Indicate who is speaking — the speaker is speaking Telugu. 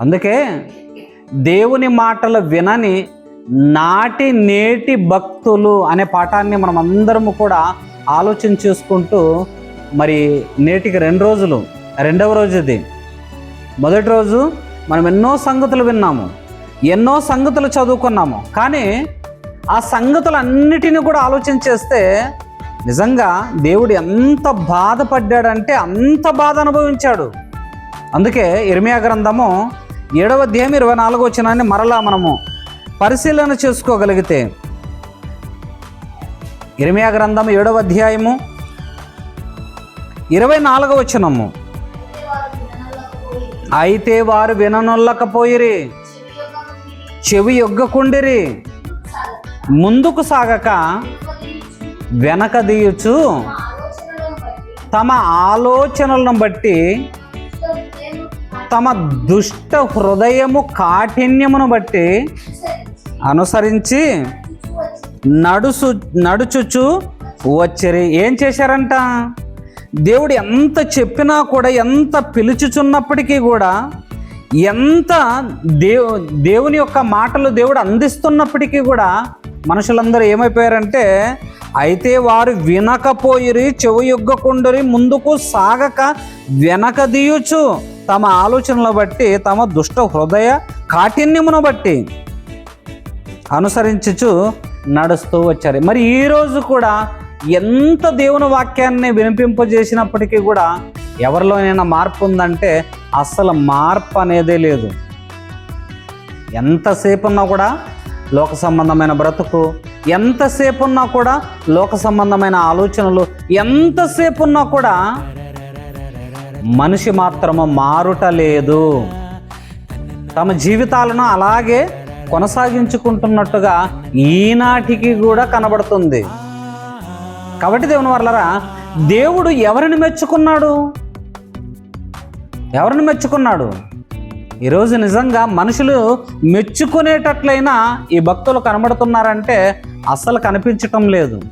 Speaker 1: అందుకే దేవుని మాటలు వినని నాటి నేటి భక్తులు అనే పాఠాన్ని మనం అందరము కూడా ఆలోచన చేసుకుంటూ మరి నేటికి రెండు రోజులు రెండవ రోజు ఇది మొదటి రోజు మనం ఎన్నో సంగతులు విన్నాము ఎన్నో సంగతులు చదువుకున్నాము. కానీ ఆ సంగతులన్నిటిని కూడా ఆలోచన చేస్తే నిజంగా దేవుడు ఎంత బాధపడ్డాడంటే అంత బాధ అనుభవించాడు. అందుకే ఇర్మియా గ్రంథము ఏడవ అధ్యాయం ఇరవై నాలుగు వచ్చినాన్ని మరలా మనము పరిశీలన చేసుకోగలిగితే. ఇర్మియా గ్రంథం ఏడవ అధ్యాయము ఇరవై నాలుగవ వచనము. అయితే వారు విననొల్లకపోయిరి చెవి యొగ్గకుండిరి ముందుకు సాగక వెనక దీయచ్చు తమ ఆలోచనలను బట్టి తమ దుష్ట హృదయము కాఠిన్యమును బట్టి అనుసరించి నడుసు నడుచుచు వచ్చిరి. ఏం చేశారంట? దేవుడు ఎంత చెప్పినా కూడా ఎంత పిలుచుచున్నప్పటికీ కూడా ఎంత దేవు దేవుని యొక్క మాటలు దేవుడు అందిస్తున్నప్పటికీ కూడా మనుషులందరూ ఏమైపోయారంటే అయితే వారు వినకపోయిరి చెవు యొగ్గకుండరి ముందుకు సాగక వెనకదీయుచు తమ ఆలోచనలు బట్టి తమ దుష్ట హృదయ కాఠిన్యమును బట్టి అనుసరించుచు నడుస్తూ వచ్చారు. మరి ఈరోజు కూడా ఎంత దేవుని వాక్యాన్ని వినిపింపజేసినప్పటికీ కూడా ఎవరిలోనైనా మార్పు ఉందంటే అస్సలు మార్పు అనేదే లేదు. ఎంతసేపు ఉన్నా కూడా లోక సంబంధమైన బ్రతుకు ఎంతసేపు ఉన్నా కూడా లోక సంబంధమైన ఆలోచనలు ఎంతసేపు ఉన్నా కూడా మనిషి మాత్రము మారుట లేదు. తమ జీవితాలను అలాగే కొనసాగించుకుంటున్నట్టుగా ఈనాటికి కూడా కనబడుతుంది. కాబట్టి దేవుని వర్లరా దేవుడు ఎవరిని మెచ్చుకున్నాడు? ఎవరిని మెచ్చుకున్నాడు? ఈరోజు నిజంగా మనుషులు మెచ్చుకునేటట్లయినా ఈ భక్తులు కనబడుతున్నారంటే అస్సలు కనిపించటం లేదు.